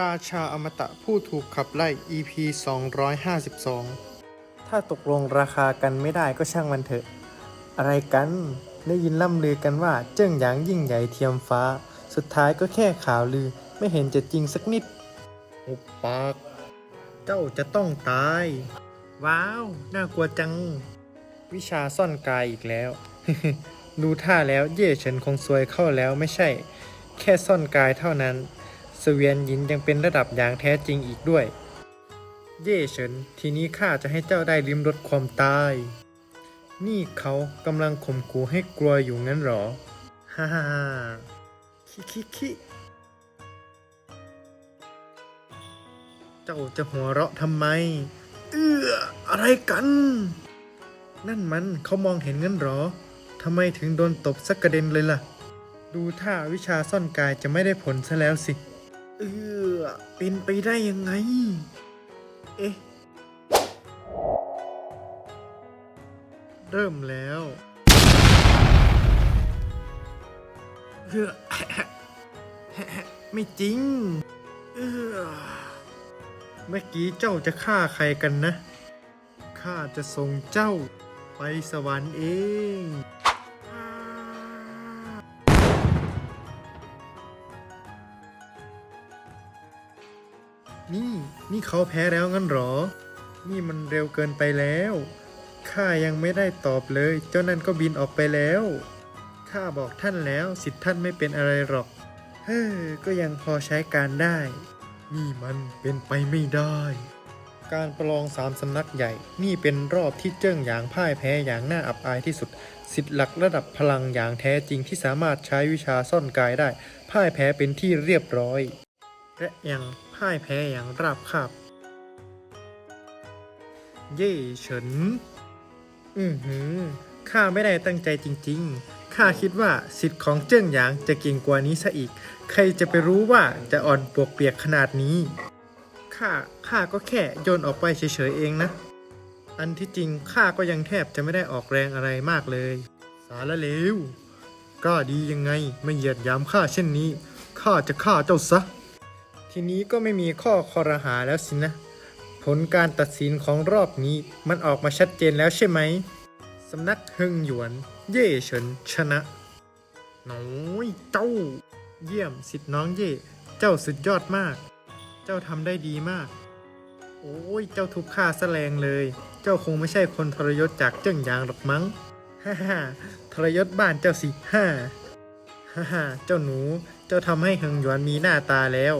ราชาอมตะผู้ถูกขับไล่ EP 252 ถ้าตกลงราคากันไม่ได้ก็ช่างมันเถอะ อะไรกัน ได้ยินล่ำลือกันว่าเจิ้งหยางยิ่งใหญ่เทียมฟ้า สุดท้ายก็แค่ข่าวลือไม่เห็นจะจริงสักนิดอุบปาก เจ้าจะต้องตาย ว้าว น่ากลัวจัง วิชาซ่อนกายอีกแล้ว ดูท่าแล้วเย่เฉินคงซวยเข้าแล้วไม่ใช่ แค่ซ่อนกายเท่านั้น เวียนหยินยังเป็นระดับอย่างแท้จริงอีกด้วย เย่เฉิน ทีนี้ข้าจะให้เจ้าได้ลิ้มรสความตาย นี่เขากำลังข่มขู่ให้กลัวอยู่งั้นหรอฮ่าฮ่าฮ่าคิคิคิเจ้าจะหัวเราะทำไม เอื้ออะไรกัน นั่นมันเขามองเห็นงั้นหรอทำไมถึงโดนตบสักกระเด็นเลยล่ะ ดูท่าวิชาซ่อนกายจะไม่ได้ผลซะแล้วสิ เออเป็นไปได้ยังไง เอ๊ะ เริ่มแล้วเฮ้อไม่จริง เออเมื่อกี้เจ้าจะฆ่าใครกันนะ ข้าจะส่งเจ้าไปสวรรค์เอง นี่นี่เขาแพ้แล้วงั้นหรอ นี่มันเร็วเกินไปแล้ว ข้ายังไม่ได้ตอบเลย เจ้านั่นก็บินออกไปแล้ว ข้าบอกท่านแล้วสิทธิ์ท่านไม่เป็นอะไรหรอก เฮ้อ ก็ยังพอใช้การได้ นี่มันเป็นไปไม่ได้ การประลองสามสำนักใหญ่ นี่เป็นรอบที่เจิ้งหยางพ่ายแพ้อย่างน่าอับอายที่สุด สิทธิ์หลักระดับพลังอย่างแท้จริงที่สามารถใช้วิชาซ่อนกายได้ พ่ายแพ้เป็นที่เรียบร้อย และยังพ่ายแพ้อย่างราบคาบ เย่เฉิน อือหือ ข้าไม่ได้ตั้งใจจริง ๆ ข้าคิดว่าสิทธิ์ของเจิ้งหยางจะเก่งกว่านี้ซะอีก ใครจะไปรู้ว่าจะอ่อนปวกเปียกขนาดนี้ ข้า ข้าก็แค่โยนออกไปเฉยๆเองนะ อันที่จริงข้าก็ยังแทบจะไม่ได้ออกแรงอะไรมากเลย สารเลวกล้าดียังไงไม่เหยียดยามข้าเช่นนี้ ข้าจะฆ่าเจ้าซะ ทีนี้ก็ไม่มีข้อคอรหาแล้วสินะ ผลการตัดสินของรอบนี้มันออกมาชัดเจนแล้วใช่ไหมสำนักเฮงหยวน เย่เฉินชนะน้อยเจ้า เยี่ยมสิทธิ์น้องเย่เจ้าสุดยอดมาก เจ้าทำได้ดีมาก โอ้ยเจ้าทุบข้าแสแลงเลย เจ้าคงไม่ใช่คนทรยศจากเจิ้งหยางหรอกมั้งฮ่าฮ่าทรยศบ้านเจ้าสิฮ่าฮ่าฮ่าเจ้าหนูเจ้าทำให้เฮงหยวนมีหน้าตาแล้ว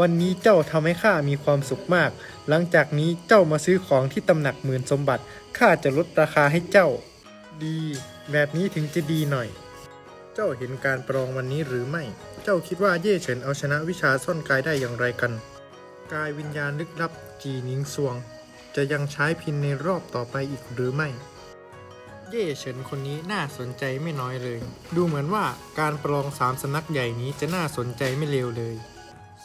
วันนี้เจ้าทำให้ข้ามีความสุขมาก หลังจากนี้เจ้ามาซื้อของที่ตำหนักหมื่นสมบัติ ข้าจะลดราคาให้เจ้า ดี แบบนี้ถึงจะดีหน่อย เจ้าเห็นการประลองวันนี้หรือไม่ เจ้าคิดว่าเย่เฉินเอาชนะวิชาซ่อนกายได้อย่างไรกัน กายวิญญาณลึกลับจีนิงซวง จะยังใช้พินในรอบต่อไปอีกหรือไม่เย่เฉินคนนี้น่าสนใจไม่น้อยเลย ดูเหมือนว่าการประลองสามสำนักใหญ่นี้จะน่าสนใจไม่เลวเลย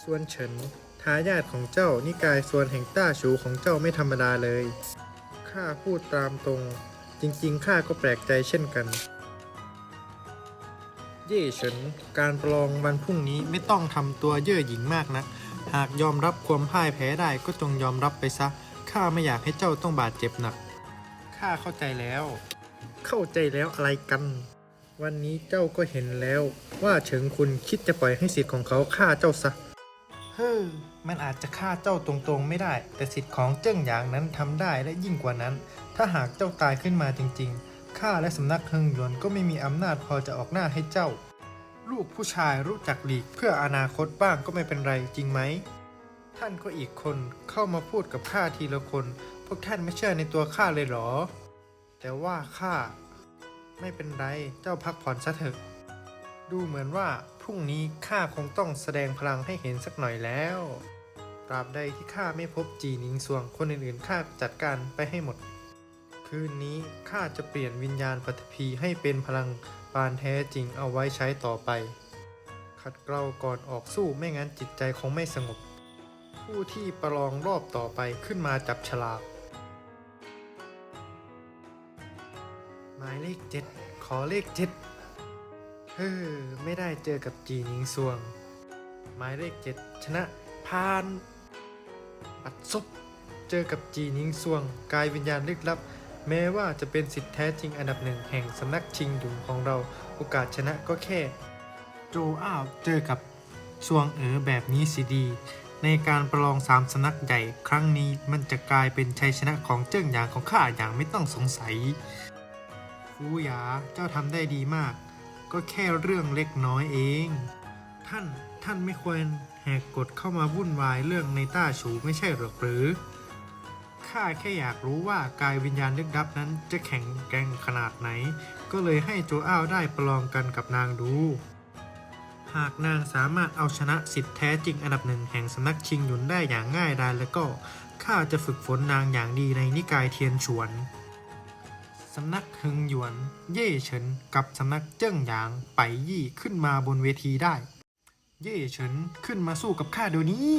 ส่วนเฉินทายาทของเจ้านิกายส่วนแห่งต้าชูของเจ้าไม่ธรรมดาเลย ข้าพูดตามตรง จริงๆ ข้าก็แปลกใจเช่นกัน เย่เฉิน การประลองวันพรุ่งนี้ไม่ต้องทำตัวเย่อหยิ่งมากนะหากยอมรับความพ่ายแพ้ได้ก็จงยอมรับไปซะ ข้าไม่อยากให้เจ้าต้องบาดเจ็บหนัก ข้าเข้าใจแล้ว เข้าใจแล้วอะไรกันวันนี้เจ้าก็เห็นแล้วว่าเฉิงคุณคิดจะปล่อยให้สิทธิ์ของเขาฆ่าเจ้าซะ ฮ้อมันอาจจะฆ่าเจ้าตรงๆไม่ได้ แต่สิทธิ์ของเจิ้งหยางนั้นทำได้และยิ่งกว่านั้น ถ้าหากเจ้าตายขึ้นมาจริงๆ ข้าและสำนักเฮิงหยวนก็ไม่มีอำนาจพอจะออกหน้าให้เจ้า ลูกผู้ชายรู้จักหลีกเพื่ออนาคตบ้างก็ไม่เป็นไรจริงไหม ท่านก็อีกคนเข้ามาพูดกับข้าทีละคน พวกท่านไม่เชื่อในตัวข้าเลยเหรอ แต่ว่าข้าไม่เป็นไร เจ้าพักผ่อนซะเถอะ ดูเหมือนว่าพรุ่งนี้ข้าคงต้องแสดงพลังให้เห็นสักหน่อยแล้ว ตราบใดที่ข้าไม่พบจีนิงซวงคนอื่นๆข้าจัดการไปให้หมด คืนนี้ข้าจะเปลี่ยนวิญญาณปฐพีให้เป็นพลังปานแท้จริงเอาไว้ใช้ต่อไป ขัดเกลาก่อนออกสู้ไม่งั้นจิตใจคงไม่สงบ ผู้ที่ประลองรอบต่อไปขึ้นมาจับฉลากหมายเลขเจ็ดขอเลขเจ็ด เฮ้อไม่ได้เจอกับจีนิงซวง หมายเลขเจ็ดชนะพาน ปัดซบเจอกับจีนิงซวง กายวิญญาณลึกลับ แม้ว่าจะเป็นสิทธิแท้จริงอันดับหนึ่งแห่งสำนักชิงหยุนของเราโอกาสชนะก็แค่ โจอ้าวเจอกับซวงเอ๋อแบบนี้สิดี ในการประลองสามสำนักใหญ่ครั้งนี้มันจะกลายเป็นชัยชนะของเจิ้งหยางของข้าอย่างไม่ต้องสงสัยฟูหยาเจ้าทำได้ดีมาก ก็แค่เรื่องเล็กน้อยเอง ท่านท่านไม่ควรแหกกฎเข้ามาวุ่นวายเรื่องในต้าฉูไม่ใช่หรอกหรือข้าแค่อยากรู้ว่ากายวิญญาณลึกลับนั้นจะแข็งแกร่งขนาดไหน ก็เลยให้โจอ้าวได้ประลองกันกับนางดู หากนางสามารถเอาชนะสิทธิแท้จริงอันดับหนึ่งแห่งสำนักชิงหยุนได้อย่างง่ายดายแล้วก็ข้าจะฝึกฝนนางอย่างดีในนิกายเทียนฉวนำนักเฮงหยวน เย่เฉินกับสำนักเจิ้งหยางไปยี่ขึ้นมาบนเวทีได้ เย่เฉินขึ้นมาสู้กับข้าเดี๋ยวนี้